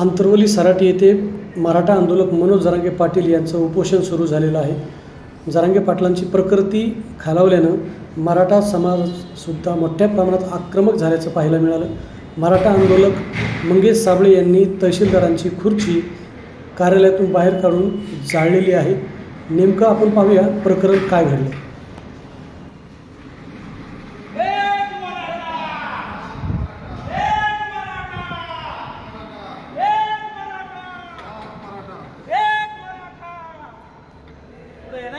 आंतरवली सराटी येथे मराठा आंदोलक मनोज जरांगे पाटील यांचं उपोषण सुरू झालेलं आहे. जरांगे पाटलांची प्रकृती खालावल्यानं मराठा समाजसुद्धा मोठ्या प्रमाणात आक्रमक झाल्याचं पाहायला मिळालं. मराठा आंदोलक मंगेश साबळे यांनी तहसीलदारांची खुर्ची कार्यालयातून बाहेर काढून जाळलेली आहे. नेमकं आपण पाहूया प्रकरण काय घडलं. என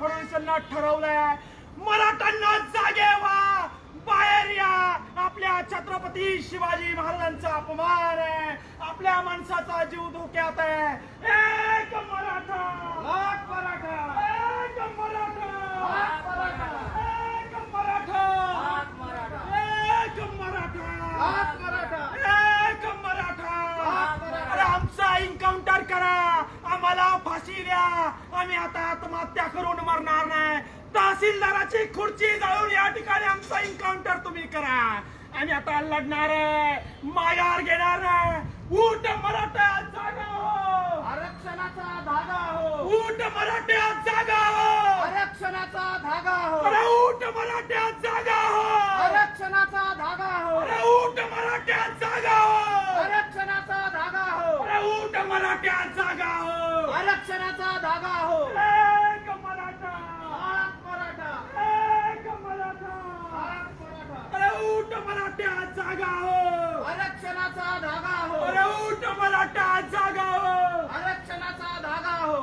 फडणवीसांना ठरवलंय. मराठ्यांना जागे व्हा. बाहेर या. आपल्या छत्रपती शिवाजी महाराजांचा अपमान आहे. आपल्या माणसाचा जीव धोक्यात आहे. फाशी द्या. आम्ही आता आत्महत्या करून मरणार नाही. तहसीलदाराची खुर्ची जाळून या ठिकाणी आमचा एन्काउंटर तुम्ही करा. आणि आता लढणार आहे. माघार घेणार आहे. ऊट मराठा जागा हो. आरक्षणाचा धागा हो. ऊट मराठ्या जागा हो. आरक्षणाचा धागा हो. ऊट मराठ्या आरक्षणाचा धागा हो उठ मराठा जागा हो आरक्षणाचा धागा हो